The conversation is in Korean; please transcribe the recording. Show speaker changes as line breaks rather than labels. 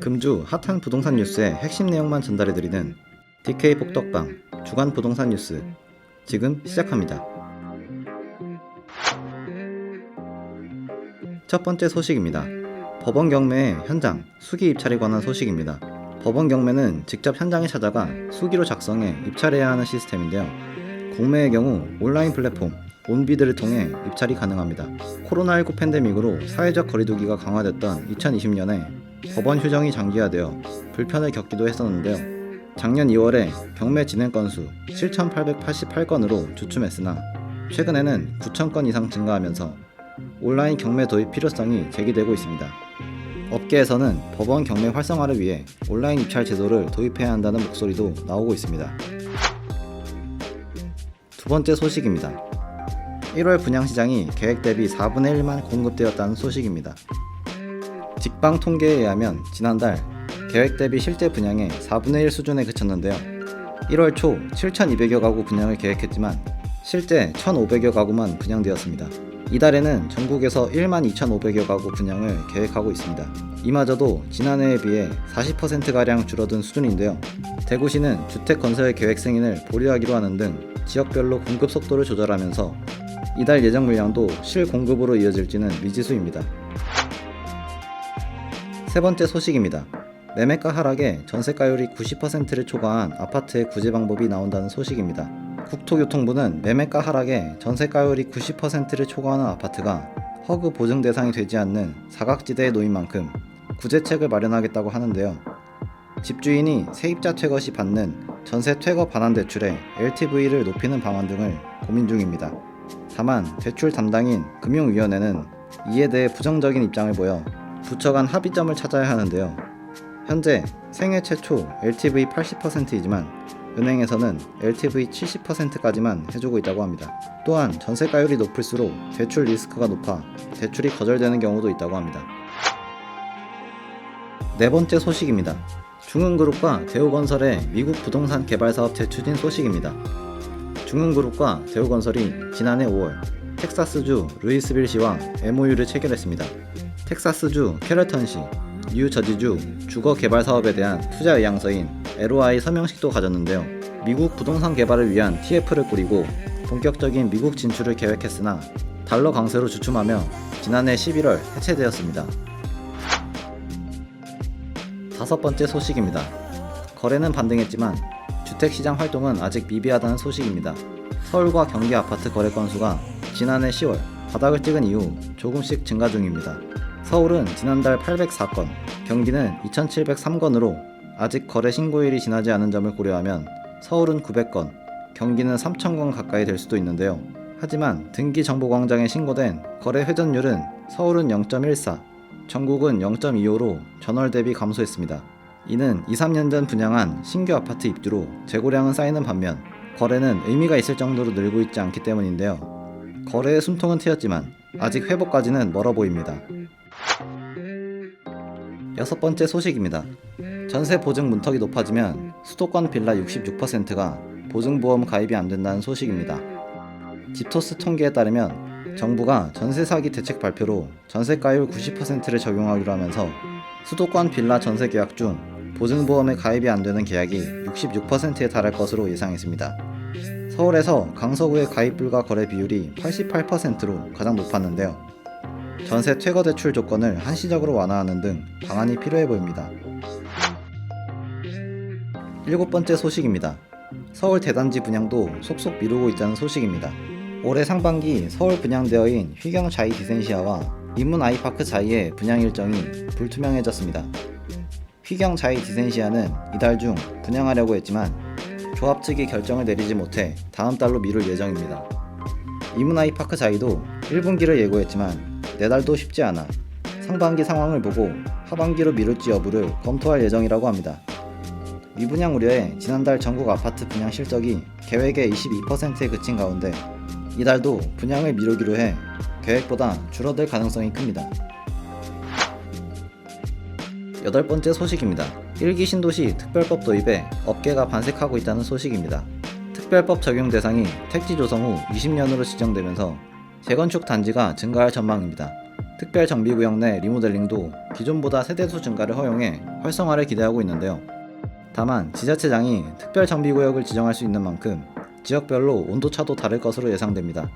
금주 핫한 부동산 뉴스의 핵심 내용만 전달해드리는 DK 복덕방 주간 부동산 뉴스 지금 시작합니다. 첫 번째 소식입니다. 법원 경매의 현장 수기 입찰에 관한 소식입니다. 법원 경매는 직접 현장에 찾아가 수기로 작성해 입찰해야 하는 시스템인데요. 공매의 경우 온라인 플랫폼 온비드를 통해 입찰이 가능합니다. 코로나19 팬데믹으로 사회적 거리두기가 강화됐던 2020년에 법원 휴정이 장기화되어 불편을 겪기도 했었는데요. 작년 2월에 경매 진행 건수 7,888건으로 주춤했으나 최근에는 9,000건 이상 증가하면서 온라인 경매 도입 필요성이 제기되고 있습니다. 업계에서는 법원 경매 활성화를 위해 온라인 입찰 제도를 도입해야 한다는 목소리도 나오고 있습니다. 두 번째 소식입니다. 1월 분양시장이 계획 대비 4분의 1만 공급되었다는 소식입니다. 직방 통계에 의하면 지난달 계획 대비 실제 분양의 4분의 1 수준에 그쳤는데요. 1월 초 7,200여 가구 분양을 계획했지만 실제 1,500여 가구만 분양되었습니다. 이달에는 전국에서 1만 2,500여 가구 분양을 계획하고 있습니다. 이마저도 지난해에 비해 40%가량 줄어든 수준인데요. 대구시는 주택 건설 계획 승인을 보류하기로 하는 등 지역별로 공급 속도를 조절하면서 이달 예정 물량도 실공급으로 이어질지는 미지수입니다. 세 번째 소식입니다. 매매가 하락에 전세가율이 90%를 초과한 아파트의 구제 방법이 나온다는 소식입니다. 국토교통부는 매매가 하락에 전세가율이 90%를 초과하는 아파트가 허그 보증 대상이 되지 않는 사각지대에 놓인 만큼 구제책을 마련하겠다고 하는데요. 집주인이 세입자 퇴거 시 받는 전세 퇴거 반환 대출의 LTV를 높이는 방안 등을 고민 중입니다. 다만 대출 담당인 금융위원회는 이에 대해 부정적인 입장을 보여 부처 간 합의점을 찾아야 하는데요. 현재 생애 최초 LTV 80%이지만 은행에서는 LTV 70%까지만 해주고 있다고 합니다. 또한 전세가율이 높을수록 대출 리스크가 높아 대출이 거절되는 경우도 있다고 합니다. 네 번째 소식입니다. 중흥그룹과 대우건설의 미국 부동산 개발 사업 재추진 소식입니다. 중흥그룹과 대우건설이 지난해 5월 텍사스주 루이스빌시와 MOU를 체결했습니다. 텍사스주 캐러턴시, 뉴저지주 주거 개발 사업에 대한 투자 의향서인 LOI 서명식도 가졌는데요. 미국 부동산 개발을 위한 TF를 꾸리고 본격적인 미국 진출을 계획했으나 달러 강세로 주춤하며 지난해 11월 해체되었습니다. 다섯 번째 소식입니다. 거래는 반등했지만 주택시장 활동은 아직 미비하다는 소식입니다. 서울과 경기 아파트 거래 건수가 지난해 10월 바닥을 찍은 이후 조금씩 증가 중입니다. 서울은 지난달 804건, 경기는 2703건으로 아직 거래 신고일이 지나지 않은 점을 고려하면 서울은 900건, 경기는 3000건 가까이 될 수도 있는데요. 하지만 등기 정보 광장에 신고된 거래 회전율은 서울은 0.14, 전국은 0.25로 전월 대비 감소했습니다. 이는 2, 3년 전 분양한 신규 아파트 입주로 재고량은 쌓이는 반면 거래는 의미가 있을 정도로 늘고 있지 않기 때문인데요. 거래의 숨통은 트였지만 아직 회복까지는 멀어 보입니다. 여섯 번째 소식입니다. 전세 보증 문턱이 높아지면 수도권 빌라 66%가 보증보험 가입이 안 된다는 소식입니다. 집토스 통계에 따르면 정부가 전세 사기 대책 발표로 전세가율 90%를 적용하기로 하면서 수도권 빌라 전세 계약 중 보증보험에 가입이 안 되는 계약이 66%에 달할 것으로 예상했습니다. 서울에서 강서구의 가입 불가 거래 비율이 88%로 가장 높았는데요. 전세 퇴거 대출 조건을 한시적으로 완화하는 등 방안이 필요해 보입니다. 일곱 번째 소식입니다. 서울 대단지 분양도 속속 미루고 있다는 소식입니다. 올해 상반기 서울 분양대여인 휘경 자이 디센시아와 인문 아이파크 자이의 분양 일정이 불투명해졌습니다. 휘경 자이 디센시아는 이달 중 분양하려고 했지만 조합 측이 결정을 내리지 못해 다음 달로 미룰 예정입니다. 이문 아이파크 자이도 1분기를 예고했지만 내달도 쉽지 않아 상반기 상황을 보고 하반기로 미룰지 여부를 검토할 예정이라고 합니다. 미분양 우려에 지난달 전국 아파트 분양 실적이 계획의 22%에 그친 가운데 이달도 분양을 미루기로 해 계획보다 줄어들 가능성이 큽니다. 여덟 번째 소식입니다. 1기 신도시 특별법 도입에 업계가 반색하고 있다는 소식입니다. 특별법 적용 대상이 택지 조성 후 20년으로 지정되면서 재건축 단지가 증가할 전망입니다. 특별 정비구역 내 리모델링도 기존보다 세대수 증가를 허용해 활성화를 기대하고 있는데요. 다만 지자체장이 특별 정비구역을 지정할 수 있는 만큼 지역별로 온도차도 다를 것으로 예상됩니다.